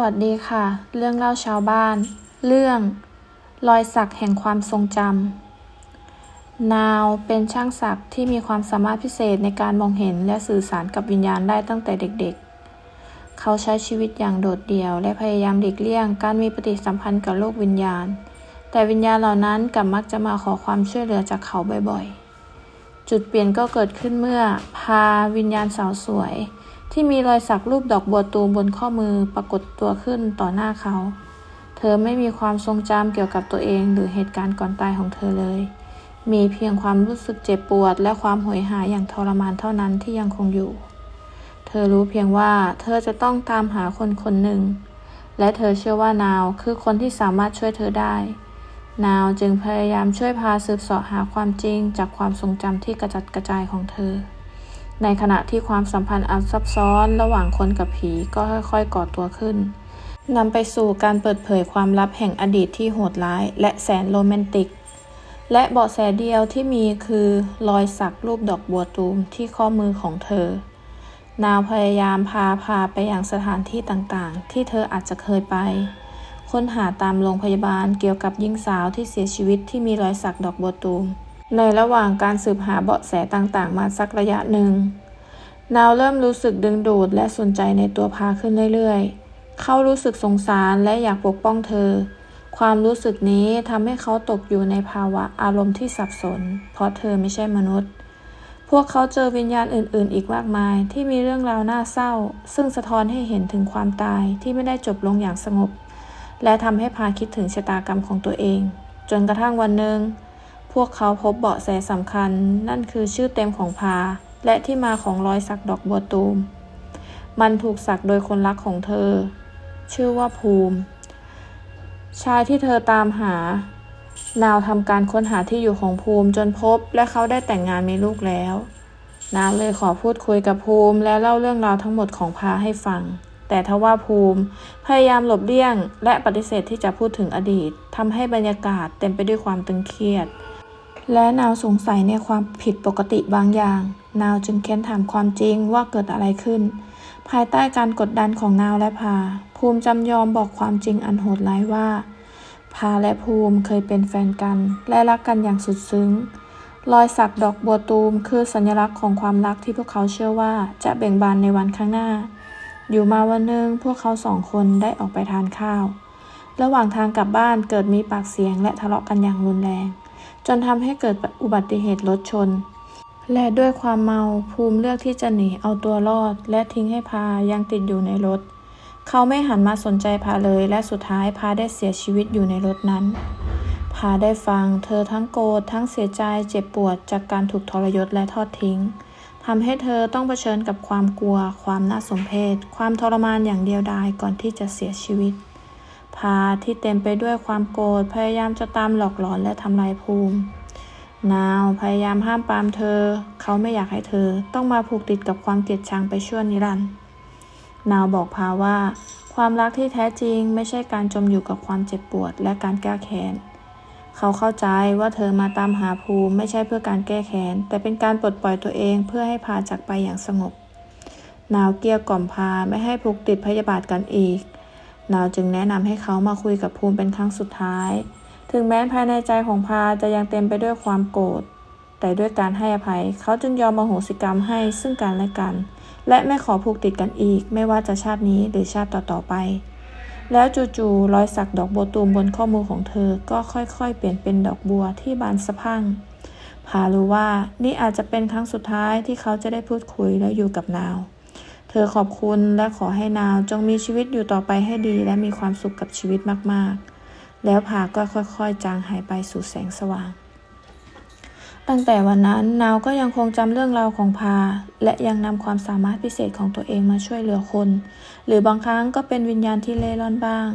วัสดีค่ะ เรื่องเล่าชาวบ้าน เรื่อง รอยสักแห่งความทรงจำนาวเป็นช่างสักดิ์ที่มีความสามารถพิเศษในการมองเห็นและสื่อสารกับวิญญาณได้ตั้งแต่เด็กๆ เขาใช้ชีวิตอย่างโดดเดี่ยว และพยายามหลีกเลี่ยง การมีปฏิสัมพันธ์กับโลกวิญญาณ แต่วิญญาณเหล่านั้นกลับมักจะมาขอความช่วยเหลือจากเขาบ่อยๆ จุดเปลี่ยนก็เกิดขึ้นเมื่อพาวิญญาณสาวสวย ที่มีรอยสักรูปดอกบัวตูมบนข้อมือปรากฏตัวขึ้นต่อหน้าเขา เธอไม่มีความทรงจำเกี่ยวกับตัวเองหรือเหตุการณ์ก่อนตายของเธอเลย มีเพียงความรู้สึกเจ็บปวด และความโหยหาอย่างทรมานเท่านั้นที่ยังคงอยู่ เธอรู้เพียงว่าเธอจะต้องตามหาคนคนหนึ่ง และเธอเชื่อว่านาวคือคนที่สามารถช่วยเธอได้ นาวจึงพยายามช่วยพาสืบเสาะหาความจริงจากความทรงจำที่กระจัดกระจายของเธอ ในขณะที่ความสัมพันธ์อันซับซ้อนระหว่างคนกับผีก็ค่อยๆก่อตัวขึ้นนำไปสู่การเปิดเผยความลับแห่งอดีตที่โหดร้าย และแสนโรแมนติก และเบาะแสเดียวที่มีคือรอยสักรูปดอกบัวตูมที่ข้อมือของเธอ นาวพยายามพาพาไปยังสถานที่ต่างๆ ที่เธออาจจะเคยไป ค้นหาตามโรงพยาบาลเกี่ยวกับหญิงสาวที่เสียชีวิตที่มีรอยสักดอกบัวตูม ในระหว่างการสืบหาเบาะแสต่างๆ มาสักระยะหนึ่ง นาวเริ่มรู้สึกดึงดูดและสนใจในตัวพาขึ้นเรื่อยๆ เขารู้สึกสงสารและอยากปกป้องเธอ ความรู้สึกนี้ทำให้เขาตกอยู่ในภาวะอารมณ์ที่สับสน เพราะเธอไม่ใช่มนุษย์ พวกเขาเจอวิญญาณอื่นๆ อีกมากมาย ที่มีเรื่องราวน่าเศร้า ซึ่งสะท้อนให้เห็นถึงความตายที่ไม่ได้จบลงอย่างสงบ และทำให้พาคิดถึงชะตากรรมของตัวเอง จนกระทั่งวันหนึ่ง พวกเขาพบเบาะแสสำคัญ นั่นคือชื่อเต็มของพา และที่มาของรอยสักดอกบัวตูม มันถูกสักโดยคนรักของเธอ ชื่อว่าภูมิ ชายที่เธอตามหา นาวทำการค้นหาที่อยู่ของภูมิจนพบ และเขาได้แต่งงานมีลูกแล้ว นาวเลยขอพูดคุยกับภูมิ และเล่าเรื่องราวทั้งหมดของพาให้ฟังแต่ทว่าภูมิ พยายามหลบเลี่ยง และปฏิเสธที่จะพูดถึงอดีตทำให้บรรยากาศเต็มไปด้วยความตึงเครียด และนาวสงสัยในความผิดปกติบางอย่าง นาวจึงเค้นถามความจริงว่าเกิดอะไรขึ้น ภายใต้การกดดันของนาวและพา ภูมิจำยอมบอกความจริงอันโหดร้ายว่า พาและภูมิเคยเป็นแฟนกัน และรักกันอย่างสุดซึ้ง รอยสักดอกบัวตูมคือสัญลักษณ์ของความรักที่พวกเขาเชื่อว่าจะเบ่งบานในวันข้างหน้า อยู่มาวันหนึ่งพวกเขาสองคนได้ออกไปทานข้าว ระหว่างทางกลับบ้านเกิดมีปากเสียงและทะเลาะกันอย่างรุนแรง จนทำให้เกิดอุบัติเหตุรถชน และด้วยความเมาภูมิเลือกที่จะหนีเอาตัวรอด และทิ้งให้พายังติดอยู่ในรถ เขาไม่หันมาสนใจพาเลย และสุดท้ายพาได้เสียชีวิตอยู่ในรถนั้น พาได้ฟัง เธอทั้งโกรธทั้งเสียใจเจ็บปวดจากการถูกทรยศและทอดทิ้งทำให้เธอต้องเผชิญกับความกลัว ความน่าสมเพชความทรมานอย่างเดียวดายก่อนที่จะเสียชีวิต พาที่เต็มไปด้วยความโกรธพยายามจะตามหลอกหลอนและทำลายภูมิ นาวพยายามห้ามปรามเธอ เขาไม่อยากให้เธอ ต้องมาผูกติดกับความเกลียดชังไปชั่วนิรันดร์นาวบอกพาว่า ความรักที่แท้จริงไม่ใช่การจมอยู่กับความเจ็บปวดและการแก้แค้น เขาเข้าใจว่าเธอมาตามหาภูมิไม่ใช่เพื่อการแก้แค้น แต่เป็นการปลดปล่อยตัวเองเพื่อให้พาจากไปอย่างสงบ นาวเกียกล่อมพาไม่ให้ผูกติดพยาบาทกันอีก นาวจึงแนะนำให้เขามาคุยกับภูมิเป็นครั้งสุดท้าย ถึงแม้ภายในใจของพาจะยังเต็มไปด้วยความโกรธ แต่ด้วยการให้อภัย เขาจึงยอมมโหสิกรรมให้ซึ่งกันและกัน และไม่ขอผูกติดกันอีก ไม่ว่าจะชาตินี้หรือชาติต่อๆไป แล้วจู่ๆรอยสักดอกบัวตูมบนข้อมือของเธอ ก็ค่อยๆ เปลี่ยนเป็นดอกบัวที่บานสะพั่งพารู้ว่านี่อาจจะเป็นครั้งสุดท้ายที่เขาจะได้พูดคุยและอยู่กับนาว เธอขอบคุณและขอให้นาวจงมีชีวิตอยู่ต่อไปให้ดี และมีความสุขกับชีวิตมากๆ แล้วพาก็ค่อยๆ จางหายไปสู่แสงสว่าง ตั้งแต่วันนั้นนาวก็ยังคงจำเรื่องราวของพา และยังนำความสามารถพิเศษของตัวเองมาช่วยเหลือคน หรือบางครั้งก็เป็นวิญญาณที่เล่ร่อนบ้าง